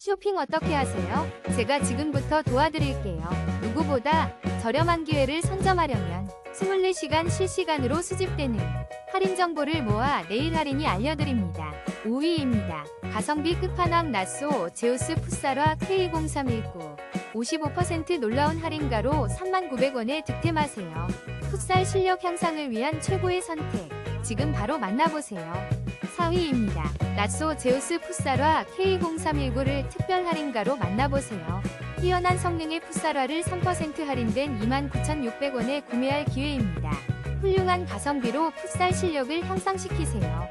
쇼핑 어떻게 하세요? 제가 지금부터 도와드릴게요. 누구보다 저렴한 기회를 선점하려면 24시간 실시간으로 수집되는 할인 정보를 모아 내일 할인이 알려드립니다. 5위입니다. 가성비 끝판왕 나소 제우스 풋살화 K0319 55% 놀라운 할인가로 39,900원에 득템하세요. 풋살 실력 향상을 위한 최고의 선택. 지금 바로 만나보세요. 4위입니다. 나소 제우스 풋살화 K0319를 특별 할인가로 만나보세요. 뛰어난 성능의 풋살화를 3% 할인된 29,600원에 구매할 기회입니다. 훌륭한 가성비로 풋살 실력을 향상시키세요.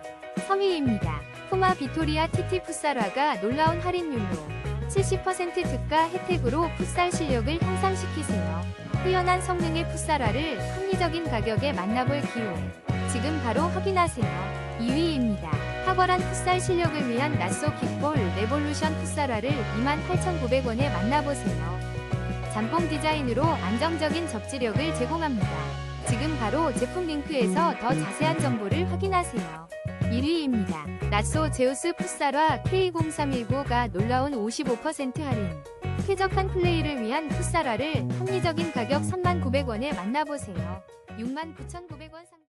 3위입니다. 푸마 비토리아 TT 풋살화가 놀라운 할인율로 70% 특가 혜택으로 풋살 실력을 향상시키세요. 뛰어난 성능의 풋살화를 합리적인 가격에 만나볼 기회. 지금 바로 확인하세요. 2위입니다. 탁월한 풋살 실력을 위한 나소 킥볼 레볼루션 풋살화를 28,900원에 만나보세요. 잠뽕 디자인으로 안정적인 접지력을 제공합니다. 지금 바로 제품 링크에서 더 자세한 정보를 확인하세요. 1위입니다. 나소 제우스 풋살화 K0319가 놀라운 55% 할인. 쾌적한 플레이를 위한 풋살화를 합리적인 가격 39,900원에 만나보세요. 69,900원 상